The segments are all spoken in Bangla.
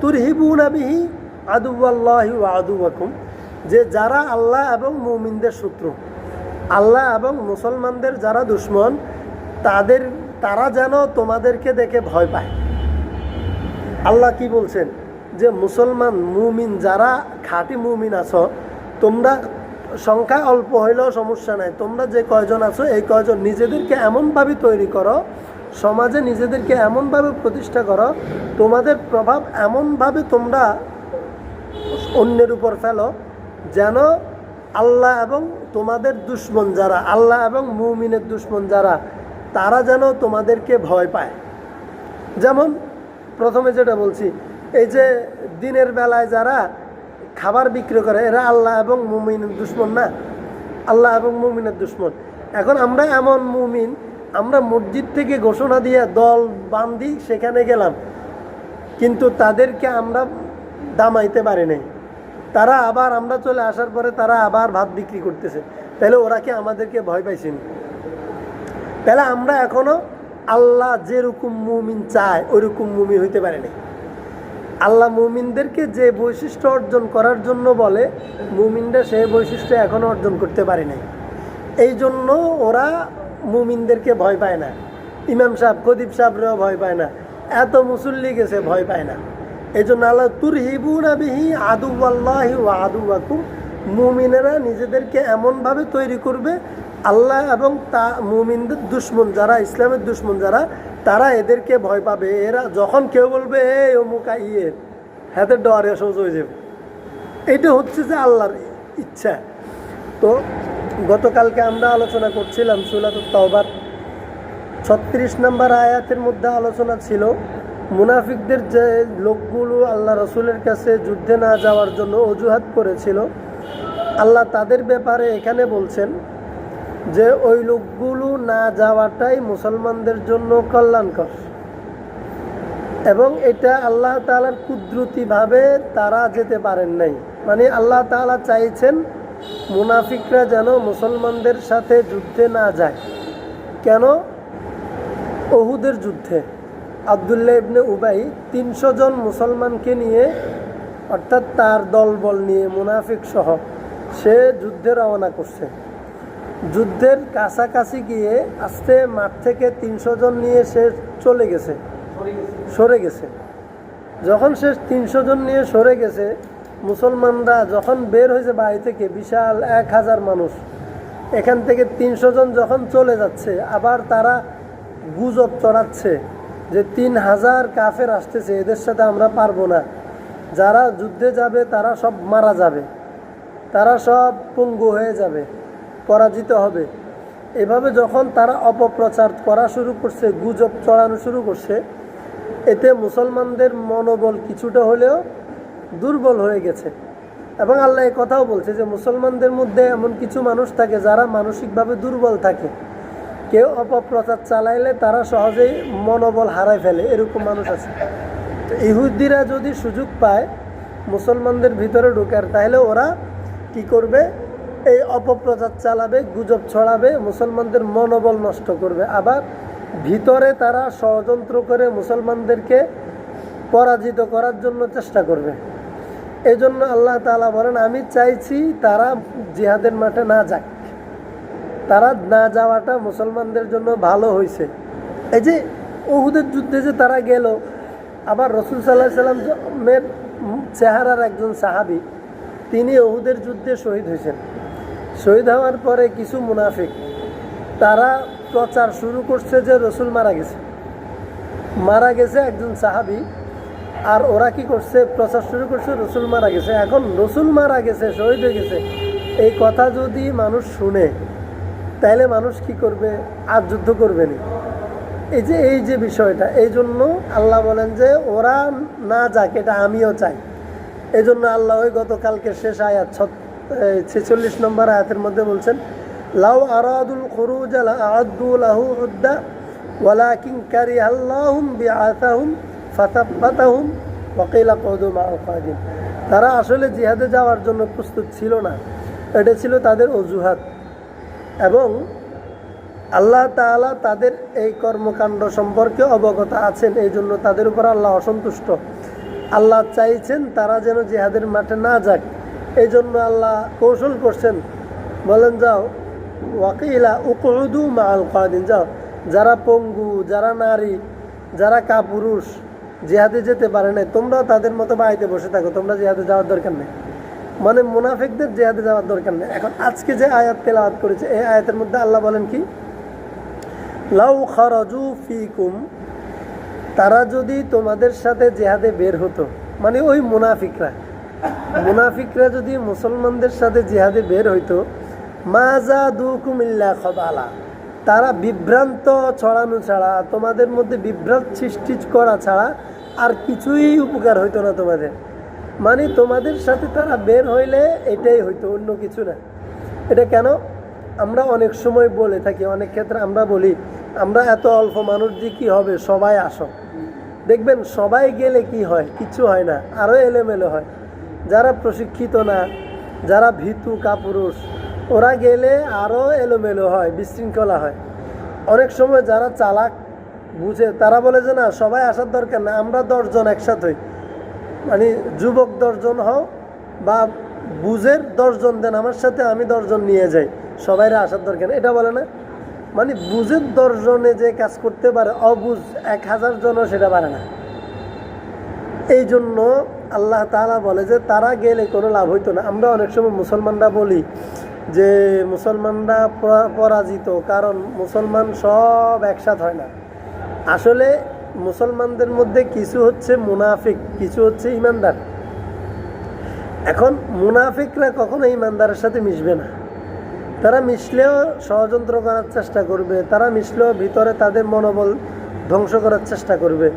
তুরহিবুনা বিহি আদুল্লাহি আদুয়াকুম যে যারা আল্লাহ এবং মুমিনদের শত্রু, আল্লাহ এবং মুসলমানদের যারা দুশ্মন, তাদের, তারা যেন তোমাদেরকে দেখে ভয় পায়। আল্লাহ কি বলছেন? যে মুসলমান মুমিন যারা, খাঁটি মুমিন আছো, তোমরা সংখ্যা অল্প হইলেও সমস্যা নাই। তোমরা যে কয়জন আছো, এই কয়জন নিজেদেরকে এমনভাবে তৈরি করো সমাজে নিজেদেরকে এমনভাবে প্রতিষ্ঠা করো, তোমাদের প্রভাব এমনভাবে তোমরা অন্যের উপর ফেলো, যেন আল্লাহ এবং তোমাদের দুশ্মন যারা, আল্লাহ এবং মুমিনের দুশ্মন যারা, তারা যেন তোমাদেরকে ভয় পায়। যেমন প্রথমে যেটা বলছি, এই যে দিনের বেলায় যারা খাবার বিক্রি করে, এরা আল্লাহ এবং মুমিনের দুশ্মন না, আল্লাহ এবং মুমিনের দুশ্মন। এখন আমরা এমন মুমিন আমরা মসজিদ থেকে ঘোষণা দিয়ে দল বান্ধি সেখানে গেলাম। কিন্তু তাদেরকে আমরা দামাইতে পারি নাই তারা আবার আমরা চলে আসার পরে তারা আবার ভাত বিক্রি করতেছে। তাহলে ওরা কি আমাদেরকে ভয় পাইছেন? তাহলে আমরা এখনও আল্লাহ যেরকম মুমিন চায়, ওইরকম মুমিন হইতে পারে নাই আল্লাহ মুমিনদেরকে যে বৈশিষ্ট্য অর্জন করার জন্য বলে, মুমিনরা সেই বৈশিষ্ট্য এখনও অর্জন করতে পারে নাই এই জন্য ওরা মুমিনদেরকে ভয় পায় না। ইমাম সাহেব, খদিব সাহেবরাও ভয় পায় না। এত মুসল্লি গেছে, ভয় পায় না। এই জন্য আল্লাহ তুর হিবুনা বিহি আদু আল্লাহি আদু আকুম মুমিনেরা নিজেদেরকে এমনভাবে তৈরি করবে, আল্লাহ এবং তা মুমিনদের দুশ্মন যারা, ইসলামের দুশ্মন যারা, তারা এদেরকে ভয় পাবে। এরা যখন কেউ বলবে, এই অমুকা ইয়ে হাতের ডরে সহজ হয়ে যাবে। এটা হচ্ছে যে আল্লাহর ইচ্ছা। তো গতকালকে আমরা আলোচনা করছিলাম সুলাত ছত্রিশ নম্বর আয়াতের মধ্যে আলোচনা ছিল, মুনাফিকদের যে লোকগুলো আল্লাহ রসুলের কাছে যুদ্ধে না যাওয়ার জন্য অজুহাত করেছিল, আল্লাহ তাদের ব্যাপারে এখানে বলছেন যে, ওই লোকগুলো না যাওয়াটাই মুসলমানদের জন্য কল্যাণকর। এবং এটা আল্লাহ তালার কুদরতিভাবে তারা যেতে পারেন নাই। মানে আল্লাহ তাআলা চাইছেন মুনাফিকরা যেন মুসলমানদের সাথে যুদ্ধে না যায়। কেন? অহুদের যুদ্ধে। আবদুল্লাহ ইবনে উবাই তিনশো জন মুসলমানকে নিয়ে, অর্থাৎ তার দলবল নিয়ে মুনাফিক সহ, সে যুদ্ধে রওনা করছে। যুদ্ধের কাছাকাছি গিয়ে আস্তে মাঠ থেকে তিনশো জন নিয়ে সে চলে গেছে। সরে গেছে। যখন সে তিনশো জন নিয়ে সরে গেছে মুসলমানরা যখন বের হয়েছে বাড়ি থেকে, বিশাল এক হাজার মানুষ, এখান থেকে তিনশো জন যখন চলে যাচ্ছে, আবার তারা গুজব চড়াচ্ছে যে তিন হাজার কাফের আসতেছে, এদের সাথে আমরা পারব না। যারা যুদ্ধে যাবে, তারা সব মারা যাবে। তারা সব পঙ্গু হয়ে যাবে, পরাজিত হবে। এভাবে যখন তারা অপপ্রচার করা শুরু করছে, গুজব চড়ানো শুরু করছে, এতে মুসলমানদের মনোবল কিছুটা হলেও দুর্বল হয়ে গেছে। এবং আল্লাহ কথাও বলছে যে, মুসলমানদের মধ্যে এমন কিছু মানুষ থাকে যারা মানসিকভাবে দুর্বল থাকে। কেউ অপপ্রচার চালাইলে তারা সহজেই মনোবল হারায় ফেলে, এরকম মানুষ আছে। তো ইহুদিরা যদি সুযোগ পায় মুসলমানদের ভিতরে ঢুকার, তাহলে ওরা কি করবে? এই অপপ্রচার চালাবে, গুজব ছড়াবে, মুসলমানদের মনোবল নষ্ট করবে। আবার ভিতরে তারা ষড়যন্ত্র করে মুসলমানদেরকে পরাজিত করার জন্য চেষ্টা করবে। এই জন্য আল্লাহ তালা বলেন, আমি চাইছি তারা জিহাদের মাঠে না যাক। তারা না যাওয়াটা মুসলমানদের জন্য ভালো হয়েছে এই যে ওহুদের যুদ্ধে যে তারা গেল, আবার রসুল সাল্লাহ সাল্লামের চেহারার একজন সাহাবি, তিনি ওহুদের যুদ্ধে শহীদ হয়েছেন শহীদ হওয়ার পরে কিছু মুনাফিক, তারা প্রচার শুরু করছে যে রসুল মারা গেছে। মারা গেছে একজন সাহাবি আর ওরা কি করছে? প্রচার শুরু করছে, রসুল মারা গেছে। এখন রসুল মারা গেছে, শহীদ হয়ে গেছে। এই কথা যদি মানুষ শুনে তাহলে মানুষ কি করবে? আর যুদ্ধ করবে না। এই যে এই যে বিষয়টা, এই জন্য আল্লাহ বলেন যে, ওরা না যাক, এটা আমিও চাই। এই জন্য আল্লাহ ওই গতকালকে শেষ আয়াত, ছত ছেচল্লিশ নম্বর আয়াতের মধ্যে বলছেন, লাউ আরাদুল খুরুজ আদু লাহু উদ্দা, ওয়ালাকিন কারি আল্লাহুম বিআতাহুম ফাতাবাতাহুম ওয়াকিলা কদুম আলফাদিন তারা আসলে জিহাদে যাওয়ার জন্য প্রস্তুত ছিল না। এটা ছিল তাদের অজুহাত। এবং আল্লাহ তাআলা তাদের এই কর্মকাণ্ড সম্পর্কে অবগত আছেন এই জন্য তাদের উপর আল্লাহ অসন্তুষ্ট। আল্লাহ চাইছেন তারা যেন জেহাদের মাঠে না যাক। এই জন্য আল্লাহ কৌশল করছেন। বলেন, যাও। ওয়াকিলা উকুদু মাল কদিন যাও। যারা পঙ্গু, যারা নারী, যারা কাপুরুষ জেহাদে যেতে পারে নাই, তোমরাও তাদের মতো বাড়িতে বসে থাকো, তোমরা জেহাদে যাওয়ার দরকার নেই। মানে মুনাফিকদের জেহাদে যাওয়ার দরকার নেই। এখন আজকে যে আয়াত তেলাওয়াত করেছে, এই আয়াতের মধ্যে আল্লাহ বলেন কি? লাউ খরজু ফিকুম, তারা যদি তোমাদের সাথে জেহাদে বের হতো মানে ওই মুনাফিকরা মুনাফিকরা যদি মুসলমানদের সাথে জেহাদে বের হইতো মাজা দুকুমিল্লা খবালা। তারা বিভ্রান্ত ছড়ানো ছাড়া, তোমাদের মধ্যে বিভ্রান্ত সৃষ্টি করা ছাড়া আর কিছুই উপকার হইতো না তোমাদের। মানে তোমাদের সাথে তারা বের হইলে এটাই হইতো, অন্য কিছু না। এটা কেন? আমরা অনেক সময় বলে থাকি, অনেক ক্ষেত্রে আমরা বলি, আমরা এত অল্প মানুষ দিয়ে কী হবে? সবাই আসো। দেখবেন, সবাই গেলে কি হয়? কিছু হয় না আরও এলোমেলো হয়। যারা প্রশিক্ষিত না, যারা ভীতু কাপুরুষ ওরা গেলে আরও এলোমেলো হয়, বিশৃঙ্খলা হয়। অনেক সময় যারা চালাক বুঝে, তারা বলে যে না, সবাই আসার দরকার না, আমরা দশজন একসাথে হই। মানে যুবক দশজন হও বা বুঝের দশজন দেন, আমার সাথে আমি দশজন নিয়ে যাই, সবাইরা আসার দরকার এটা বলে না। মানে বুঝের দশজনে যে কাজ করতে পারে, অবুঝ এক হাজার জনও সেটা পারে না। এই জন্য আল্লাহ তাআলা বলে যে, তারা গেলে কোনো লাভ হইতো না। আমরা অনেক সময় মুসলমানরা বলি যে মুসলমানরা পরা- পরাজিত, কারণ মুসলমান সব একসাথ হয় না। আসলে মুসলমানদের মধ্যে কিছু হচ্ছে মুনাফিক, কিছু হচ্ছে ইমানদার। এখন মুনাফিকরা কখনো ইমানদারের সাথে মিশবে না। তারা মিশলেও ষড়যন্ত্র করার চেষ্টা করবে, তারা মিশলেও ভিতরে তাদের মনোবল ধ্বংস করার চেষ্টা করবে।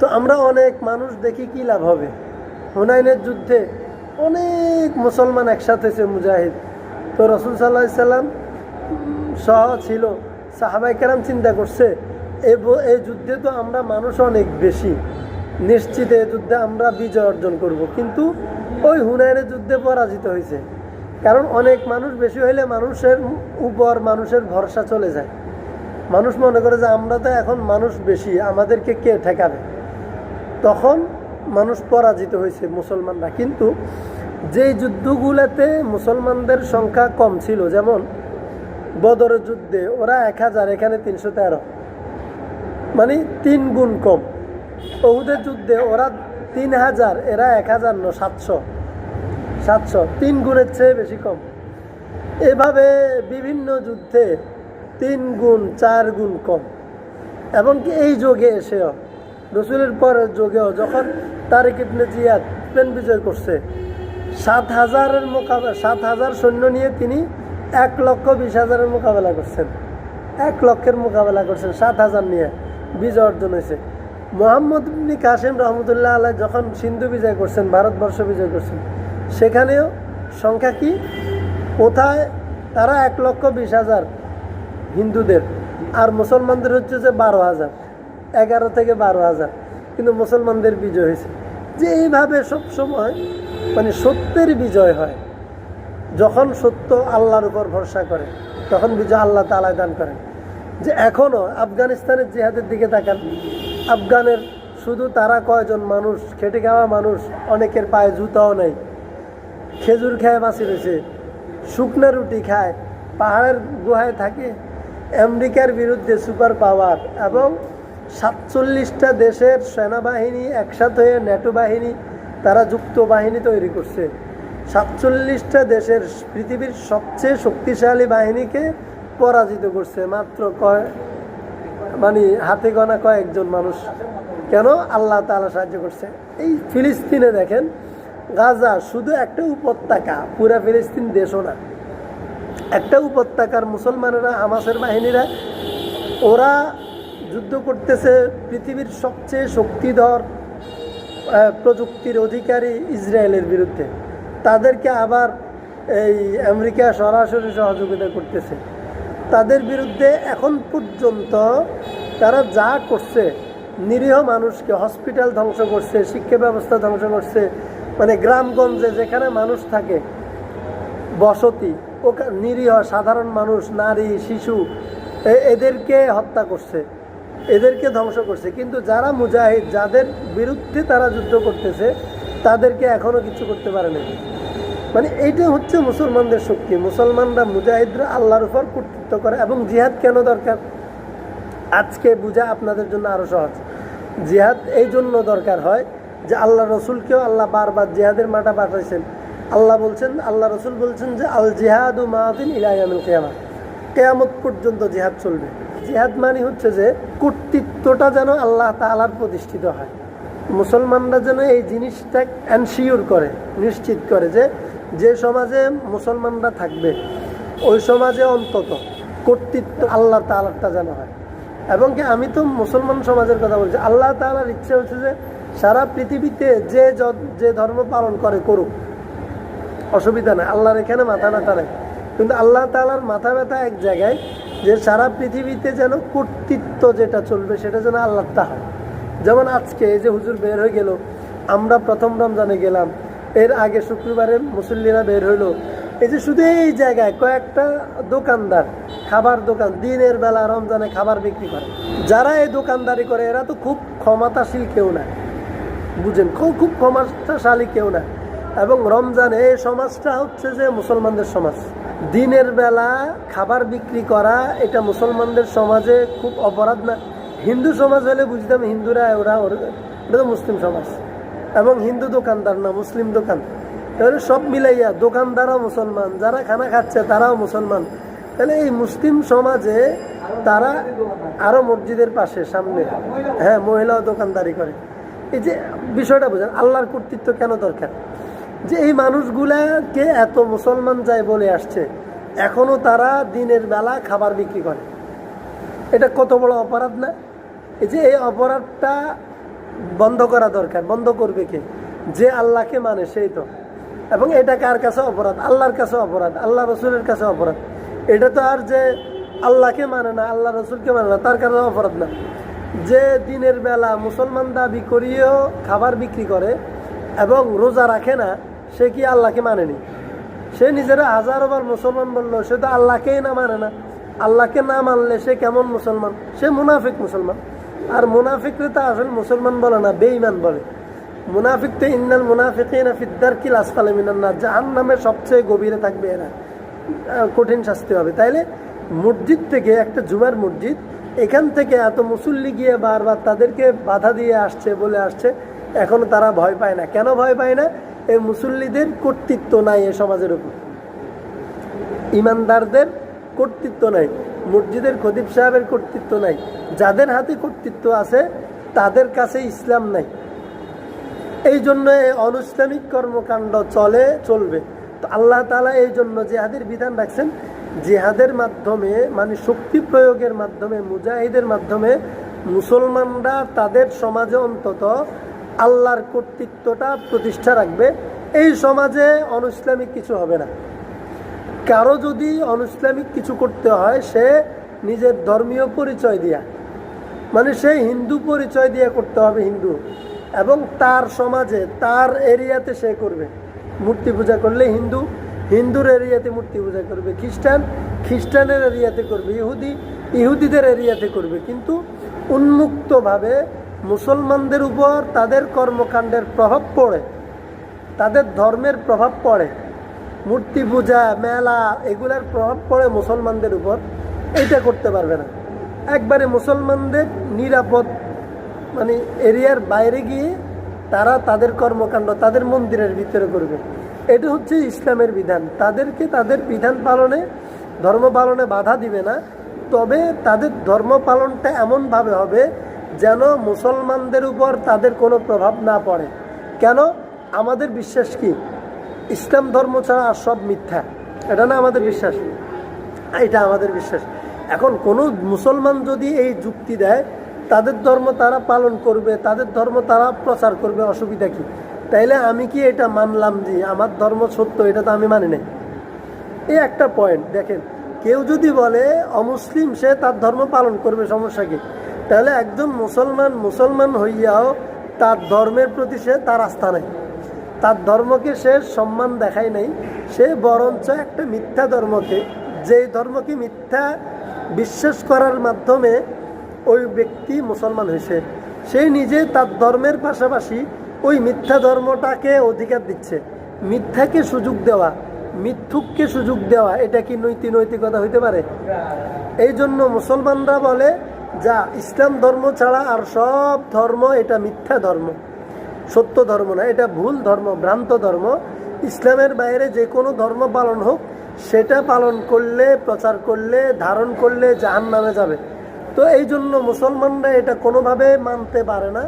তো আমরা অনেক মানুষ দেখি কি লাভ হবে। হুনাইনের যুদ্ধে অনেক মুসলমান একসাথে মুজাহিদ। তো রসুল সাল্লাহ সাল্লাম সহ ছিল সাহাবাই কেরাম চিন্তা করছে এই এই যুদ্ধে তো আমরা মানুষ অনেক বেশি, নিশ্চিত এই যুদ্ধে আমরা বিজয় অর্জন করব। কিন্তু ওই হুনাইনের যুদ্ধে পরাজিত হয়েছে, কারণ অনেক মানুষ বেশি হইলে মানুষের উপর মানুষের ভরসা চলে যায়। মানুষ মনে করে যে আমরা তো এখন মানুষ বেশি, আমাদেরকে কে ঠেকাবে? তখন মানুষ পরাজিত হয়েছে মুসলমানরা, কিন্তু যেই যুদ্ধগুলোতে মুসলমানদের সংখ্যা কম ছিল, যেমন বদরের যুদ্ধে ওরা এক হাজার, এখানে তিনশো তেরো। মানে তিন গুণ কম। ওহুদের যুদ্ধে ওরা তিন হাজার, এরা এক হাজার ন সাতশো। সাতশো, তিন গুণের চেয়ে বেশি কম। এভাবে বিভিন্ন যুদ্ধে তিন গুণ, চার গুণ কম। এবং কি এই যোগে এসেও, রসুলের পরের যোগেও যখন তারিক ইবনে জিয়াদ স্পেন বিজয় করছে সাত হাজারের মোকাবেলা সাত হাজার সৈন্য নিয়ে তিনি এক লক্ষ বিশ হাজারের মোকাবেলা করছেন। এক লক্ষের মোকাবেলা করছেন, সাত হাজার নিয়ে বিজয় অর্জন হয়েছে। মোহাম্মদ ইবনি কাসিম রহমতুল্লাহ আল্লাহ যখন সিন্ধু বিজয় করছেন, ভারতবর্ষ বিজয় করছেন, সেখানেও সংখ্যা কি? কোথায়? তারা এক লক্ষ বিশ হাজার হিন্দুদের। আর মুসলমানদের হচ্ছে যে বারো হাজার, এগারো থেকে বারো হাজার। কিন্তু মুসলমানদের বিজয় হয়েছে। যে এইভাবে সবসময় মানে সত্যের বিজয় হয়। যখন সত্য আল্লাহর উপর ভরসা করে, তখন বিজয় আল্লাহ তালা দান করেন। যে এখনও আফগানিস্তানের জিহাদের দিকে তাকান। আফগানের শুধু তারা কয়জন মানুষ, খেটে খাওয়া মানুষ, অনেকের পায়ে জুতাও নেই। খেজুর খায়, বাঁচি রয়েছে। শুকনা রুটি খায়, পাহাড়ের গুহায় থাকে। আমেরিকার বিরুদ্ধে সুপার পাওয়ার এবং সাতচল্লিশটা দেশের সেনাবাহিনী একসাথে হয়ে ন্যাটো বাহিনী তারা যুক্ত বাহিনী তৈরি করছে। সাতচল্লিশটা দেশের পৃথিবীর সবচেয়ে শক্তিশালী বাহিনীকে পরাজিত করছে মাত্র কয় মানে হাতে গোনা কয়েকজন মানুষ। কেন? আল্লাহ তালা সাহায্য করছে। এই ফিলিস্তিনে দেখেন, গাজা শুধু একটা উপত্যকা, পুরা ফিলিস্তিন দেশও না। একটা উপত্যকার মুসলমানেরা, হামাসের বাহিনীরা, ওরা যুদ্ধ করতেছে পৃথিবীর সবচেয়ে শক্তিধর প্রযুক্তির অধিকারী ইসরায়েলের বিরুদ্ধে। তাদেরকে আবার এই আমেরিকা সরাসরি সহযোগিতা করতেছে। তাদের বিরুদ্ধে এখন পর্যন্ত তারা যা করছে, নিরীহ মানুষকে হসপিটাল ধ্বংস করছে, শিক্ষা ব্যবস্থা ধ্বংস করছে মানে গ্রামগঞ্জে যেখানে মানুষ থাকে, বসতি ওকা নিরীহ সাধারণ মানুষ, নারী, শিশু এদেরকে হত্যা করছে। এদেরকে ধ্বংস করছে। কিন্তু যারা মুজাহিদ, যাদের বিরুদ্ধে তারা যুদ্ধ করতেছে, তাদেরকে এখনও কিছু করতে পারে না মানে এইটা হচ্ছে মুসলমানদের শক্তি। মুসলমানরা মুজাহিদরা আল্লাহর উপর কর্তৃত্ব করে এবং জিহাদ কেন দরকার? আজকে বোঝা আপনাদের জন্য আরও সহজ। জিহাদ এই জন্য দরকার হয় যে আল্লাহ রসুলকেও আল্লাহ বারবার জিহাদের মাঠা পাঠাইছেন। আল্লাহ বলছেন, আল্লাহ রসুল বলছেন যে, আল জিহাদু মাহাদিন ইলাইয়ামিল কেয়ামা। কেয়ামত পর্যন্ত জিহাদ চলবে। জিহাদ মানে হচ্ছে যে কর্তৃত্বটা যেন আল্লাহ তালার প্রতিষ্ঠিত হয়। মুসলমানরা যেন এই জিনিসটা অ্যানশিওর করে, নিশ্চিত করে যে যে সমাজে মুসলমানরা থাকবে, ওই সমাজে অন্তত কর্তৃত্ব আল্লাহ তালারটা যেন হয়। এবং কি আমি তো মুসলমান সমাজের কথা বলছি, আল্লাহ তালার ইচ্ছে হচ্ছে যে সারা পৃথিবীতে যে যে ধর্ম পালন করে, করুক, অসুবিধা নাই, আল্লাহর এখানে মাথা ব্যথা নেই। কিন্তু আল্লাহ তালার মাথা ব্যথা এক জায়গায় যে সারা পৃথিবীতে যেন কর্তৃত্ব যেটা চলবে সেটা যেন আল্লাহটা হয়। যেমন আজকে এই যে হুজুর বের হয়ে গেল, আমরা প্রথম রমজানে গেলাম, এর আগে শুক্রবারে মুসল্লিরা বের হইল। এই যে শুধু এই জায়গায় কয়েকটা দোকানদার, খাবার দোকান, দিনের বেলা রমজানে খাবার বিক্রি করে। যারা এই দোকানদারি করে, এরা তো খুব ক্ষমতাশীল কেউ না। বুঝেন, খুব খুব ক্ষমতাশালী কেউ না। এবং রমজান এই সমাজটা হচ্ছে যে মুসলমানদের সমাজ। দিনের বেলা খাবার বিক্রি করা, এটা মুসলমানদের সমাজে খুব অপরাধ না। হিন্দু সমাজ হলে বুঝতাম হিন্দুরা, ওরা ওরা- মুসলিম সমাজ। এবং হিন্দু দোকানদার না, মুসলিম দোকান। তাহলে সব মিলাইয়া দোকানদারও মুসলমান, যারা খানা খাচ্ছে তারাও মুসলমান। তাহলে এই মুসলিম সমাজে তারা আরও মসজিদের পাশে, সামনে হ্যাঁ মহিলাও দোকানদারি করে। এই যে বিষয়টা বোঝেন, আল্লাহর কর্তৃত্ব কেন দরকার? যে এই মানুষগুলাকে এত মুসলমান যায় বলে আসছে, এখনও তারা দিনের বেলা খাবার বিক্রি করে। এটা কত বড় অপরাধ না? এই যে এই অপরাধটা বন্ধ করা দরকার, বন্ধ করবে কে? যে আল্লাহকে মানে সেই তো। এবং এটা কার কাছে অপরাধ? আল্লাহর কাছে অপরাধ, আল্লাহ রসুলের কাছে অপরাধ। এটা তো আর যে আল্লাহকে মানে না, আল্লাহ রসুলকে মানে না, তার কাছে অপরাধ না। যে দিনের বেলা মুসলমান দাবি করিয়েও খাবার বিক্রি করে এবং রোজা রাখে না, সে কি আল্লাহকে মানেনি? সে নিজেরা হাজারোবার মুসলমান বলল, সে তো আল্লাহকেই না মানে না। আল্লাহকে না মানলে সে কেমন মুসলমান? সে মুনাফিক মুসলমান। আর মুনাফিকরে তো আসলে মুসলমান বলে না, বেঈমান বলে। মুনাফিক তো ইন্নাল মুনাফিকিনা ফিদ্দার কিল আসফালে মিনান্নার জাহান নামে সবচেয়ে গভীরে থাকবে এরা। কঠিন শাস্তি হবে। তাইলে মসজিদ থেকে, একটা জুমার মসজিদ, এখান থেকে এত মুসল্লি গিয়ে বারবার তাদেরকে বাধা দিয়ে আসছে বলে আসছে। এখনও তারা ভয় পায় না। কেন ভয় পায় না? এই মুসল্লিদের কর্তৃত্ব নাই এ সমাজের উপর। ইমানদারদের কর্তৃত্ব নাই। মসজিদের খদিব সাহেবের কর্তৃত্ব নাই। যাদের হাতে কর্তৃত্ব আছে, তাদের কাছে ইসলাম নাই। এই জন্য এই অনুইসলামিক কর্মকাণ্ড চলে, চলবে। তো আল্লাহ তালা এই জন্য জেহাদের বিধান রাখছেন, জেহাদের মাধ্যমে মানে শক্তি প্রয়োগের মাধ্যমে, মুজাহিদের মাধ্যমে মুসলমানরা তাদের সমাজে অন্তত আল্লাহর কর্তৃত্বটা প্রতিষ্ঠা রাখবে। এই সমাজে অনুসলামিক কিছু হবে না। কারও যদি অনুসলামিক কিছু করতে হয়, সে নিজের ধর্মীয় পরিচয় দিয়া মানে সে হিন্দু পরিচয় দিয়ে করতে হবে হিন্দু, এবং তার সমাজে, তার এরিয়াতে সে করবে। মূর্তি পূজা করলে হিন্দু, হিন্দুর এরিয়াতে মূর্তি পূজা করবে খ্রিস্টান, খ্রিস্টানের এরিয়াতে করবে ইহুদি, ইহুদিদের এরিয়াতে করবে। কিন্তু উন্মুক্তভাবে মুসলমানদের উপর তাদের কর্মকাণ্ডের প্রভাব পড়ে, তাদের ধর্মের প্রভাব পড়ে, মূর্তি পূজা, মেলা, এগুলার প্রভাব পড়ে মুসলমানদের উপর। এইটা করতে পারবে না। একবারে মুসলমানদের নিরাপদ মানে এরিয়ার বাইরে গিয়ে তারা তাদের কর্মকাণ্ড, তাদের মন্দিরের ভিতরে করবে। এটা হচ্ছে ইসলামের বিধান। তাদেরকে তাদের বিধান পালনে, ধর্ম পালনে বাধা দিবে না। তবে তাদের ধর্ম পালনটা এমনভাবে হবে যেন মুসলমানদের উপর তাদের কোনো প্রভাব না পড়ে। কেন? আমাদের বিশ্বাস কি? ইসলাম ধর্ম ছাড়া আর সব মিথ্যা। এটা না আমাদের বিশ্বাস? এটা আমাদের বিশ্বাস। এখন কোনো মুসলমান যদি এই যুক্তি দেয়, তাদের ধর্ম তারা পালন করবে, তাদের ধর্ম তারা প্রচার করবে, অসুবিধা কি? তাইলে আমি কি এটা মানলাম যে আমার ধর্ম সত্য, এটা তো আমি মানি নাই? এই একটা পয়েন্ট দেখেন। কেউ যদি বলে, অমুসলিম, সে তার ধর্ম পালন করবে, সমস্যা কি? তাহলে একজন মুসলমান মুসলমান হইয়াও তার ধর্মের প্রতি সে তার আস্থা নাই। তার ধর্মকে সে সম্মান দেখায় নাই। সে বরঞ্চ একটা মিথ্যা ধর্মকে, যেই ধর্মকে মিথ্যা বিশ্বাস করার মাধ্যমে ওই ব্যক্তি মুসলমান হয়েছে। সে নিজে তার ধর্মের পাশাপাশি ওই মিথ্যা ধর্মটাকে অধিকার দিচ্ছে। মিথ্যাকে সুযোগ দেওয়া, মিথ্যুককে সুযোগ দেওয়া, এটা কি নৈতিক নৈতিকতা হইতে পারে? এই জন্য মুসলমানরা বলে যা ইসলাম ধর্ম ছাড়া আর সব ধর্ম এটা মিথ্যা ধর্ম, সত্য ধর্ম না, এটা ভুল ধর্ম, ভ্রান্ত ধর্ম। ইসলামের বাইরে যে কোনো ধর্ম পালন হোক, সেটা পালন করলে, প্রচার করলে, ধারণ করলে জাহান নামে যাবে। তো এই জন্য মুসলমানরা এটা কোনোভাবে মানতে পারে না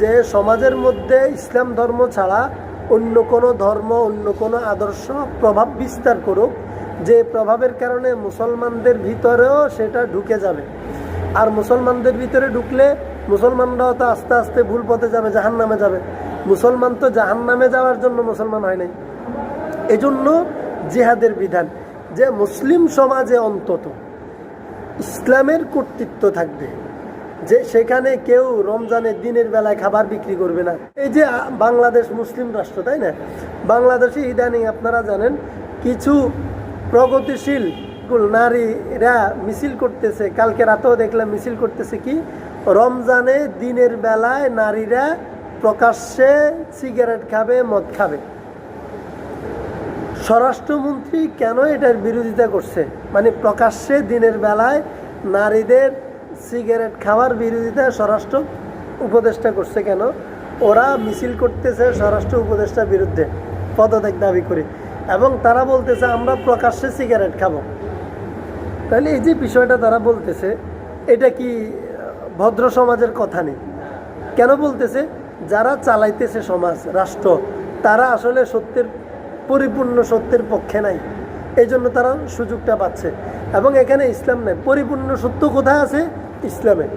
যে সমাজের মধ্যে ইসলাম ধর্ম ছাড়া অন্য কোনো ধর্ম, অন্য কোনো আদর্শ প্রভাব বিস্তার করুক, যে প্রভাবের কারণে মুসলমানদের ভিতরেও সেটা ঢুকে যাবে। আর মুসলমানদের ভিতরে ঢুকলে মুসলমানরাও তো আস্তে আস্তে ভুল পথে যাবে জাহান নামে যাবে। মুসলমান তো জাহান নামে যাওয়ার জন্য মুসলমান হয় নাই। এজন্য জিহাদের বিধান যে মুসলিম সমাজে অন্তত ইসলামের কর্তৃত্ব থাকবে, যে সেখানে কেউ রমজানের দিনের বেলায় খাবার বিক্রি করবে না। এই যে বাংলাদেশ মুসলিম রাষ্ট্র, তাই না? বাংলাদেশে ইদানিং আপনারা জানেন, কিছু প্রগতিশীল নারীরা মিছিল করতেছে, কালকে রাতেও দেখলাম মিছিল করতেছে কি? রমজানে দিনের বেলায় নারীরা প্রকাশ্যে সিগারেট খাবে, মদ খাবে। স্বরাষ্ট্রমন্ত্রী কেন এটার বিরোধিতা করছে? মানে প্রকাশ্যে দিনের বেলায় নারীদের সিগারেট খাওয়ার বিরোধিতা স্বরাষ্ট্র উপদেষ্টা করছে কেন? ওরা মিছিল করতেছে স্বরাষ্ট্র উপদেষ্টার বিরুদ্ধে, পদত্যাগ দাবি করে। এবং তারা বলতেছে, আমরা প্রকাশ্যে সিগারেট খাব। তাহলে এই যে বিষয়টা তারা বলতেছে, এটা কি, ভদ্র সমাজের কথা নেই? কেন বলতেছে? যারা চালাইতেছে সমাজ, রাষ্ট্র, তারা আসলে সত্যের, পরিপূর্ণ সত্যের পক্ষে নাই। এই জন্য তারা সুযোগটা পাচ্ছে। এবং এখানে ইসলাম নাই। পরিপূর্ণ সত্য কোথায় আছে ইসলামে।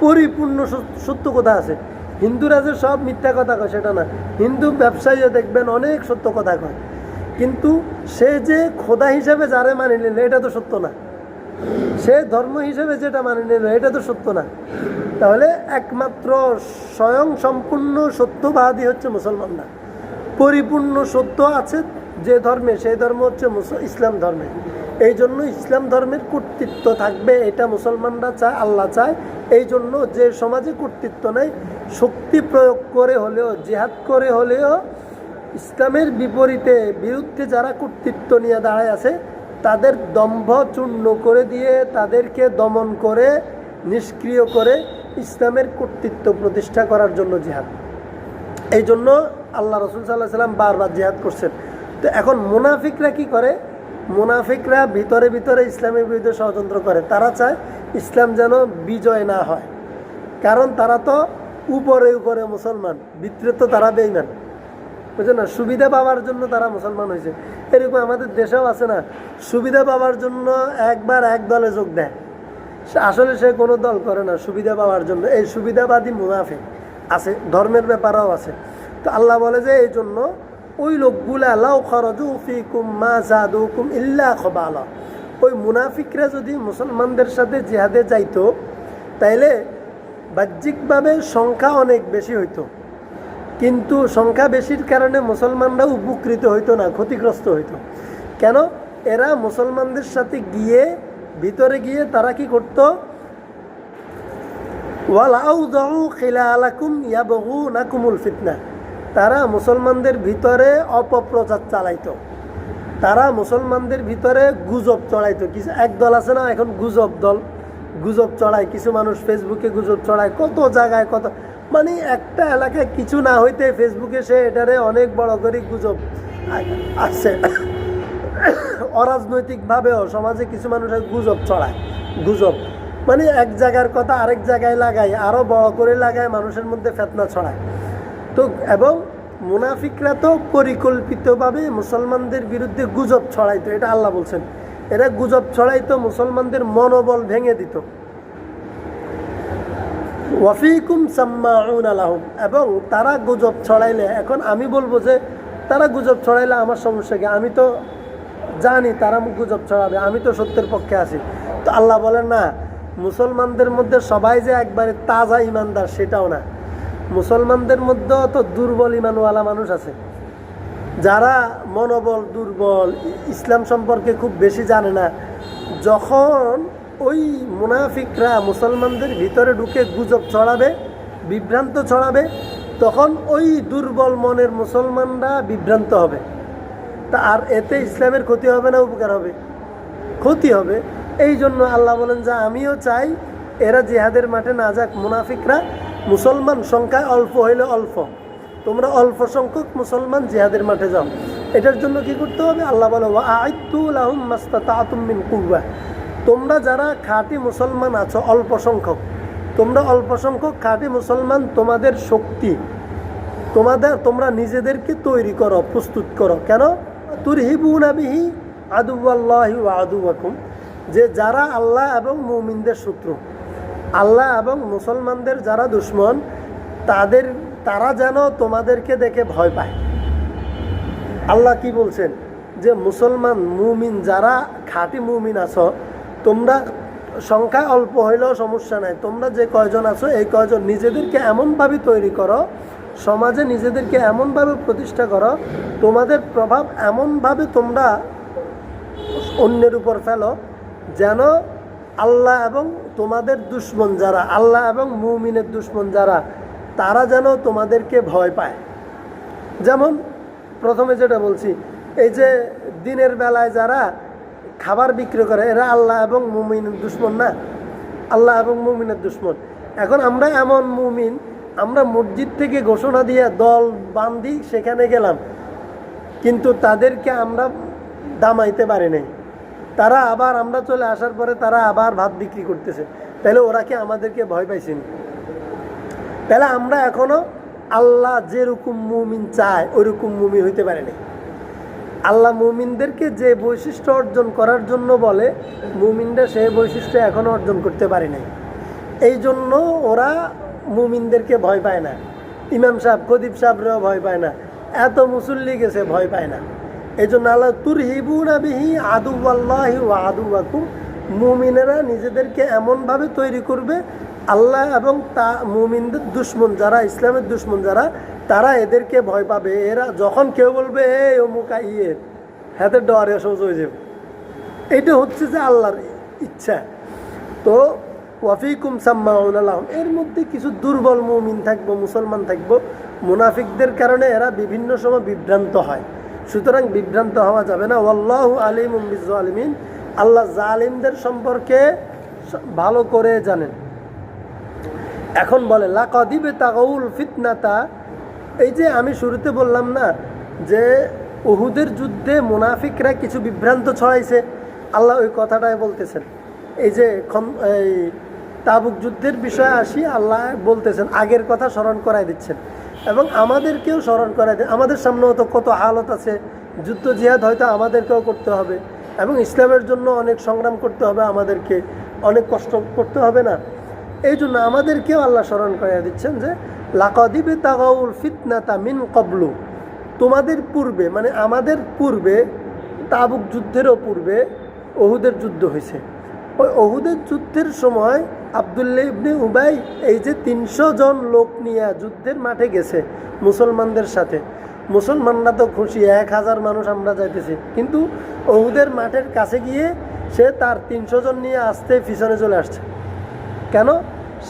পরিপূর্ণ সত্য কোথায় আছে। হিন্দুরা যে সব মিথ্যা কথা কয়, সেটা না। হিন্দু ব্যবসায়ীও দেখবেন অনেক সত্য কথা কয়। কিন্তু সে যে খোদা হিসাবে যারে মানি নিল এটা তো সত্য না। সে ধর্ম হিসেবে যেটা মানে নিল এটা তো সত্য না। তাহলে একমাত্র স্বয়ং সম্পূর্ণ সত্যবাদী হচ্ছে মুসলমানরা। পরিপূর্ণ সত্য আছে যে ধর্মে, সেই ধর্ম হচ্ছে ইসলাম ধর্মে। এই জন্য ইসলাম ধর্মের কর্তৃত্ব থাকবে, এটা মুসলমানরা চায়, আল্লাহ চায়। এই জন্য যে সমাজে কর্তৃত্ব নেই, শক্তি প্রয়োগ করে হলেও, জেহাদ করে হলেও, ইসলামের বিপরীতে বিরুদ্ধে যারা কর্তৃত্ব নিয়ে দাঁড়ায় আছে তাদের দম্ভ চূর্ণ করে দিয়ে তাদেরকে দমন করে, নিষ্ক্রিয় করে ইসলামের কর্তৃত্ব প্রতিষ্ঠা করার জন্য জিহাদ। এই জন্য আল্লাহ রসুল সাল্লাহ সাল্লাম বারবার জিহাদ করছেন। তো এখন মুনাফিকরা কি করে? মুনাফিকরা ভিতরে ভিতরে ইসলামের বিরুদ্ধে ষড়যন্ত্র করে। তারা চায় ইসলাম যেন বিজয় না হয়। কারণ তারা তো উপরে উপরে মুসলমান ভিতরে তো তারা বেইমান বুঝছেন না? সুবিধা পাওয়ার জন্য তারা মুসলমান হয়েছে। এরকম আমাদের দেশেও আছে না, সুবিধা পাওয়ার জন্য একবার এক দলে যোগ দেয়। আসলে সে কোনো দল করে না সুবিধা পাওয়ার জন্য। এই সুবিধাবাদী মুনাফে আছে, ধর্মের ব্যাপারেও আছে। তো আল্লাহ বলে যে, এই জন্য ওই লোকগুলা, লাউ খরজু ফিকুম মা জাদুকুম ইল্লা খবালা। ওই মুনাফিকরা যদি মুসলমানদের সাথে জিহাদে যাইতো, তাইলে বাহ্যিকভাবে সংখ্যা অনেক বেশি হইতো। কিন্তু সংখ্যা বেশির কারণে মুসলমানরা উপকৃত হইতো না, ক্ষতিগ্রস্ত হইতো। কেন? এরা মুসলমানদের সাথে গিয়ে, ভিতরে গিয়ে তারা কি করত? খিলালাকুম ইয়াবগু নাকুমুল ফিতনা। তারা মুসলমানদের ভিতরে অপপ্রচার চালাইতো। তারা মুসলমানদের ভিতরে গুজব চড়াইতো। কিছু এক দল আছে না, এখন গুজব দল। গুজব চড়ায়, কিছু মানুষ ফেসবুকে গুজব চড়ায়, কত জায়গায় কত মানে একটা এলাকায় কিছু না হইতে ফেসবুকে সে এটারে অনেক বড় করে গুজব আসছে অরাজনৈতিকভাবেও সমাজে কিছু মানুষের গুজব চড়ায় গুজব। মানে এক জায়গার কথা আরেক জায়গায় লাগায় আরও বড় করে লাগায়, মানুষের মধ্যে ফেতনা ছড়ায়। তো, এবং মুনাফিকরা তো পরিকল্পিতভাবে মুসলমানদের বিরুদ্ধে গুজব ছড়াইতো, এটা আল্লাহ বলছেন। এরা গুজব ছড়াইতো, মুসলমানদের মনোবল ভেঙে দিত। ওয়াফিকুম সাম্মাউন আলাহম এবং তারা গুজব ছড়াইলে, এখন আমি বলব যে তারা গুজব ছড়াইলে আমার সমস্যা কি? আমি তো জানি তারা গুজব ছড়াবে, আমি তো সত্যের পক্ষে আছি। তো আল্লাহ বলেন, না, মুসলমানদের মধ্যে সবাই যে একবারে তাজা ইমানদার, সেটাও না। মুসলমানদের মধ্যেও তো দুর্বল ইমানওয়ালা মানুষ আছে। যারা মনোবল দুর্বল, ইসলাম সম্পর্কে খুব বেশি জানে না। যখন ওই মুনাফিকরা মুসলমানদের ভিতরে ঢুকে গুজব ছড়াবে, বিভ্রান্ত ছড়াবে, তখন ওই দুর্বল মনের মুসলমানরা বিভ্রান্ত হবে। তা আর এতে ইসলামের ক্ষতি হবে না, উপকার হবে। ক্ষতি হবে। এই জন্য আল্লাহ বলেন, যে আমিও চাই, এরা জিহাদের মাঠে না যাক, মুনাফিকরা মুসলমান সংখ্যায় অল্প হইলে অল্প। তোমরা অল্প সংখ্যক মুসলমান জিহাদের মাঠে যাও। এটার জন্য কি করতে হবে? আল্লাহ বলে আইতুলাহুম মাস্তাতাতুম মিন কুওয়া। তোমরা যারা খাঁটি মুসলমান আছো, অল্প সংখ্যক, তোমরা অল্প সংখ্যক খাঁটি মুসলমান, তোমাদের শক্তি, তোমাদের, তোমরা নিজেদেরকে তৈরি করো, প্রস্তুত করো। কেন? তুরহিবুনা বিহি আদুয়াল্লাহি ওয়া আদুয়াকুম যে যারা আল্লাহ এবং মুমিনদের শত্রু, আল্লাহ এবং মুসলমানদের যারা দুশ্মন, তাদের, তারা যেন তোমাদেরকে দেখে ভয় পায়। আল্লাহ কি বলছেন? যে মুসলমান, মুমিন, যারা খাঁটি মুমিন আছো তোমরা সংখ্যা অল্প হইলেও সমস্যা নাই। তোমরা যে কয়জন আছো, এই কয়জন নিজেদেরকে এমনভাবে তৈরি করো, সমাজে নিজেদেরকে এমনভাবে প্রতিষ্ঠা করো, তোমাদের প্রভাব এমনভাবে তোমরা অন্যের উপর ফেলো, যেন আল্লাহ এবং তোমাদের দুশ্মন যারা, আল্লাহ এবং মুমিনের দুশ্মন যারা, তারা যেন তোমাদেরকে ভয় পায়। যেমন প্রথমে যেটা বলছি, এই যে দিনের বেলায় যারা খাবার বিক্রি করে, এরা আল্লাহ এবং মুমিনের দুশ্মন না। আল্লাহ এবং মুমিনের দুশ্মন। এখন আমরা এমন মুমিন, আমরা মসজিদ থেকে ঘোষণা দিয়ে দল বান্ধি সেখানে গেলাম। কিন্তু তাদেরকে আমরা দামাইতে পারি নাই। তারা আবার আমরা চলে আসার পরে তারা আবার ভাত বিক্রি করতেছে। তাহলে ওরা কি আমাদেরকে ভয় পাইছেন? তাহলে আমরা এখনও আল্লাহ যেরকম মুমিন চায় ওইরকম মুমিন হইতে পারে নাই। আল্লাহ মুমিনদেরকে যে বৈশিষ্ট্য অর্জন করার জন্য বলে, মুমিনরা সেই বৈশিষ্ট্য এখনও অর্জন করতে পারে নাই। এই জন্য ওরা মুমিনদেরকে ভয় পায় না। ইমাম সাহেব কদীপ সাহেবরাও ভয় পায় না। এত মুসল্লি গেছে, ভয় পায় না। এই জন্য আল্লাহ তুর হিবুনা বিহি আদু আল্লাহ আদু আকুম মুমিনেরা নিজেদেরকে এমনভাবে তৈরি করবে, আল্লাহ এবং তা মুমিনদের দুশ্মন যারা, ইসলামের দুশ্মন যারা, তারা এদেরকে ভয় পাবে। এরা যখন কেউ বলবে এ অমুকা ইয়ে হাতের ডরে সহজ হয়ে যাবে এটা হচ্ছে যে আল্লাহর ইচ্ছা। তো, ওয়াফিকুম সাম্মাউন আলাহম এর মধ্যে কিছু দুর্বল মুমিন থাকব, মুসলমান থাকব, মুনাফিকদের কারণে এরা বিভিন্ন সময় বিভ্রান্ত হয়। সুতরাং বিভ্রান্ত হওয়া যাবে না। ওয়াল্লাহ আলিম আলিমিন আল্লাহ জালিমদের সম্পর্কে ভালো করে জানেন। এখন বলে লাকদিবে তাগাউল ফিতনাতা। এই যে আমি শুরুতে বললাম না, যে উহুদের যুদ্ধে মুনাফিকরা কিছু বিভ্রান্ত ছড়াইছে, আল্লাহ ওই কথাটাই বলতেছেন। এই যে এই তাবুক যুদ্ধের বিষয়ে আসি, আল্লাহ বলতেছেন, আগের কথা স্মরণ করাই দিচ্ছেন। এবং আমাদেরকেও স্মরণ করাই আমাদের সামনেও তো কত হালত আছে, যুদ্ধ জিহাদ হয়তো আমাদেরকেও করতে হবে। এবং ইসলামের জন্য অনেক সংগ্রাম করতে হবে, আমাদেরকে অনেক কষ্ট করতে হবে না। এই জন্য আমাদেরকেও আল্লাহ স্মরণ করিয়ে দিচ্ছেন যে লাকাদিবে তাগাউল ফিতনা তামিন কবলু। তোমাদের পূর্বে মানে আমাদের পূর্বে, তাবুক যুদ্ধেরও পূর্বে অহুদের যুদ্ধ হয়েছে। ওই অহুদের যুদ্ধের সময় আবদুল্লাহ ইবনে উবাই এই যে তিনশো জন লোক নিয়ে যুদ্ধের মাঠে গেছে মুসলমানদের সাথে। মুসলমানরা তো খুশি, এক হাজার মানুষ আমরা যাইতেছি। কিন্তু ওহুদের মাঠের কাছে গিয়ে সে তার তিনশো জন নিয়ে আসতে পিছনে চলে আসছে। কেন?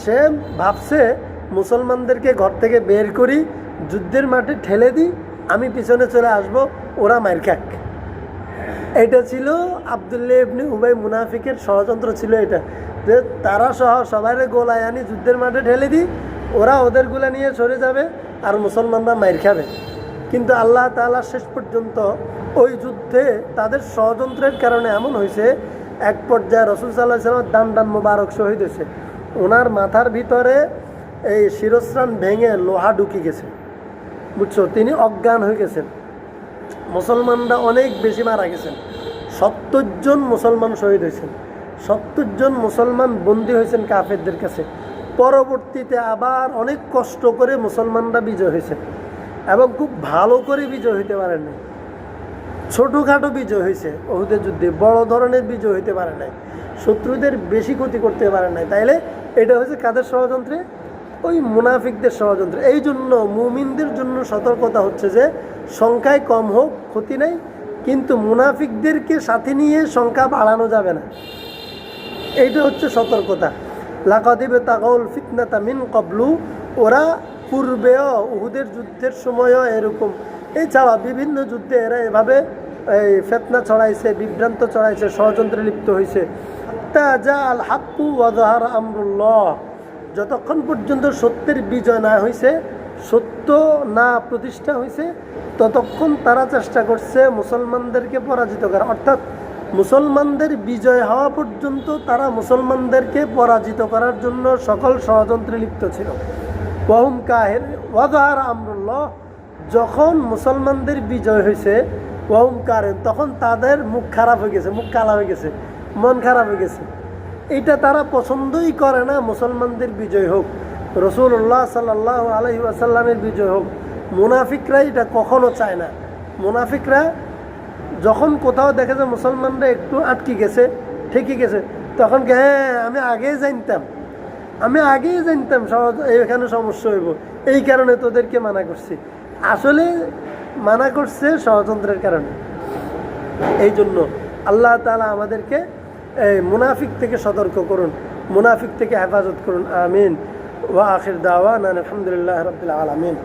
সে ভাবছে, মুসলমানদেরকে ঘর থেকে বের করি, যুদ্ধের মাঠে ঠেলে দিই, আমি পিছনে চলে আসব, ওরা মার খাক। এটা ছিল আবদুল্লাহ ইবনে উবাই মুনাফিকের ষড়যন্ত্র ছিল এটা। যে তারা সহ সবাই গোলায় আনি, যুদ্ধের মাঠে ঠেলে দিই, ওরা ওদেরগুলা নিয়ে সরে যাবে, আর মুসলমানরা মার খাবে। কিন্তু আল্লাহ তাআলা শেষ পর্যন্ত ওই যুদ্ধে তাদের ষড়যন্ত্রের কারণে এমন হয়েছে, এক পর্যায়ে রসুল সাল্লাহ সাল্লাম দান দান মোবারক শহীদ হয়েছে। ওনার মাথার ভিতরে এই শিরস্রান ভেঙে লোহা ঢুকে গেছে। বুঝছ? তিনি অজ্ঞান হয়ে গেছেন। মুসলমানরা অনেক বেশি মারা গেছেন। সত্তর জন মুসলমান শহীদ হয়েছেন। সত্তর জন মুসলমান বন্দী হয়েছেন কাফেরদের কাছে। পরবর্তীতে আবার অনেক কষ্ট করে মুসলমানরা বিজয় হয়েছেন। এবং খুব ভালো করে বিজয় হইতে পারেন নাই। ছোটোখাটো বিজয় হয়েছে ওহুদের যুদ্ধে বড় ধরনের বিজয় হইতে পারে নাই। শত্রুদের বেশি ক্ষতি করতে পারে নাই। তাইলে এটা হচ্ছে কাদের ষড়যন্ত্রে? ওই মুনাফিকদের ষড়যন্ত্র। এই জন্য মুমিনদের জন্য সতর্কতা হচ্ছে যে, সংখ্যায় কম হোক, ক্ষতি নেই, কিন্তু মুনাফিকদেরকে সাথে নিয়ে সংখ্যা বাড়ানো যাবে না। এইটা হচ্ছে সতর্কতা। লাকাদিবে তাগল ফিতনাতা মিন কবলু, ওরা পূর্বেও উহুদের যুদ্ধের সময়ও এরকম। এছাড়া বিভিন্ন যুদ্ধে এরা এভাবে এই ফেতনা ছড়াইছে, বিভ্রান্ত ছড়াইছে, ষড়যন্ত্রে লিপ্ত হয়েছে তা যা আল হাক্কু ওয়াজাহার আমরুল্লাহ। যতক্ষণ পর্যন্ত সত্যের বিজয় না হয়েছে সত্য না প্রতিষ্ঠা হয়েছে ততক্ষণ তারা চেষ্টা করছে মুসলমানদেরকে পরাজিত করা। অর্থাৎ মুসলমানদের বিজয় হওয়া পর্যন্ত তারা মুসলমানদেরকে পরাজিত করার জন্য সকল ষড়যন্ত্রে লিপ্ত ছিল। ওয়াহুম কাহের, ওয়াজাহার আমরুল্লাহ, যখন মুসলমানদের বিজয় হয়েছে ওয়াহুম কারেন তখন তাদের মুখ খারাপ হয়ে গেছে, মুখ কালা হয়ে গেছে, মন খারাপ হয়ে গেছে। এটা তারা পছন্দই করে না, মুসলমানদের বিজয় হোক। রসুল্লাহ সাল্লাহ আলহি আসাল্লামের বিজয় হোক। মুনাফিকরা এটা কখনো চায় না। মুনাফিকরা যখন কোথাও দেখে যে মুসলমানরা একটু আটকে গেছে ঠিকই গেছে, তখন হ্যাঁ আমি আগেই জানতাম। আমি আগেই জানতাম এখানে সমস্যা হইব। এই কারণে তোদেরকে মানা করছি। আসলে মানা করছে ষড়যন্ত্রের কারণে। এই জন্য আল্লাহ তালা আমাদেরকে এই মুনাফিক থেকে সতর্ক করুন, মুনাফিক থেকে হেফাজত করুন। আমিন। ওয়া আখির দাওয়ান আলহামদুলিল্লাহ রবিল আলমিন।